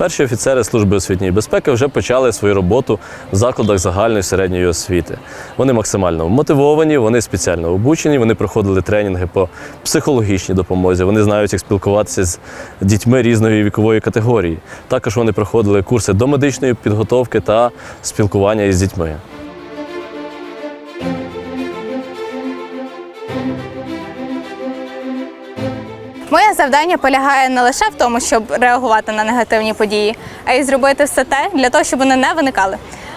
Перші офіцери служби освітньої безпеки вже почали свою роботу в закладах загальної середньої освіти. Вони максимально мотивовані, вони спеціально обучені, вони проходили тренінги по психологічній допомозі. Вони знають, як спілкуватися з дітьми різної вікової категорії. Також вони проходили курси до медичної підготовки та спілкування із дітьми. Моє завдання полягає не лише в тому, щоб реагувати на негативні події, а й зробити все те для того, щоб вони не виникали.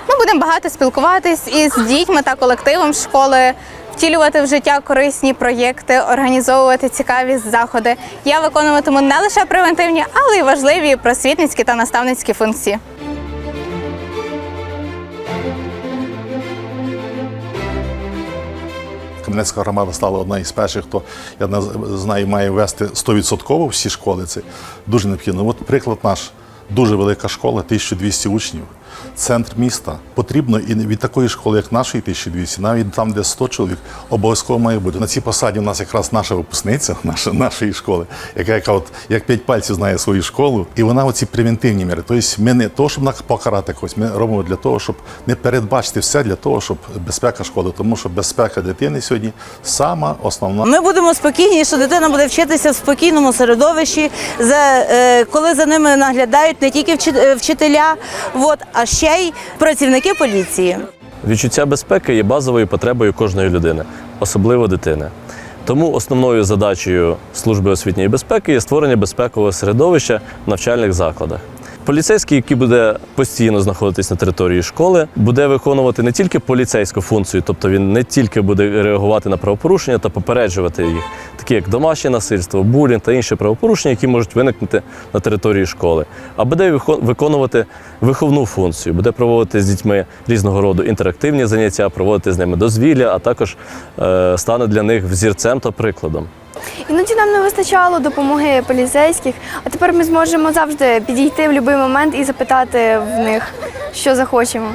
Ми будемо багато спілкуватись із дітьми та колективом школи, втілювати в життя корисні проєкти, організовувати цікаві заходи. Я виконуватиму не лише превентивні, але й важливі просвітницькі та наставницькі функції. Кам'янецька громада стала одна із перших, хто я знаю, має ввести 100% всі школи. Це дуже необхідно. От приклад наш. Дуже велика школа, 1200 учнів. Центр міста потрібно і від такої школи, як нашої 1200, навіть там, де 100 чоловік, обов'язково має бути. На цій посаді у нас якраз наша випускниця наша, нашої школи, яка, яка от як п'ять пальців знає свою школу, і вона оці превентивні міри. Тобто ми не то, щоб покарати когось, ми робимо для того, щоб не передбачити все для того, щоб безпека школи, тому що безпека дитини сьогодні сама основна. Ми будемо спокійні, що дитина буде вчитися в спокійному середовищі, за, е, коли за ними наглядають не тільки е, вчителя, от, ще й працівники поліції. Відчуття безпеки є базовою потребою кожної людини, особливо дитини. Тому основною задачею служби освітньої безпеки є створення безпекового середовища в навчальних закладах. Поліцейський, який буде постійно знаходитись на території школи, буде виконувати не тільки поліцейську функцію, тобто він не тільки буде реагувати на правопорушення та попереджувати їх, такі як домашнє насильство, булінг та інші правопорушення, які можуть виникнути на території школи, а буде виконувати виховну функцію, буде проводити з дітьми різного роду інтерактивні заняття, проводити з ними дозвілля, а також е, стане для них взірцем та прикладом. Іноді нам не вистачало допомоги поліцейських, а тепер ми зможемо завжди підійти в будь-який момент і запитати в них, що захочемо.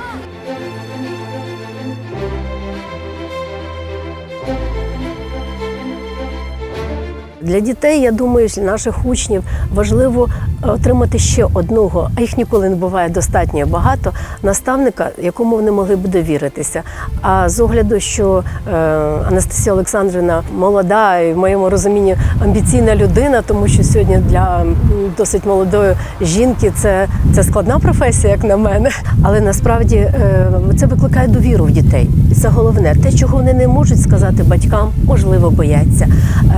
Для дітей, я думаю, для наших учнів важливо е, отримати ще одного, а їх ніколи не буває достатньо багато, наставника, якому вони могли б довіритися. А з огляду, що е, Анастасія Олександрівна молода і в моєму розумінні амбіційна людина, тому що сьогодні для досить молодої жінки це, це складна професія, як на мене. Але насправді е, це викликає довіру в дітей. Це головне. Те, чого вони не можуть сказати батькам, можливо, бояться.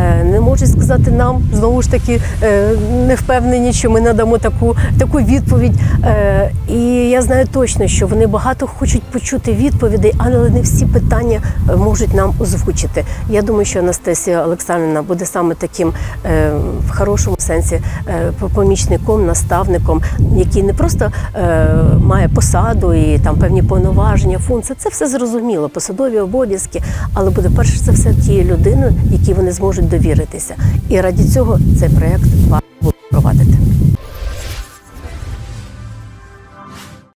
Е, Не можуть сказати нам знову ж таки е, не впевнені, що ми надамо таку, таку відповідь. Е, І я знаю точно, що вони багато хочуть почути відповідей, але не всі питання е, можуть нам озвучити. Я думаю, що Анастасія Олександрівна буде саме таким в хорошому сенсі помічником, наставником, який не просто має посаду і там певні повноваження, функції. Це все зрозуміло, посадові обов'язки, але буде перш за все тією людиною, якій вони зможуть довіритися. І раді цього цей проєкт варто провадити.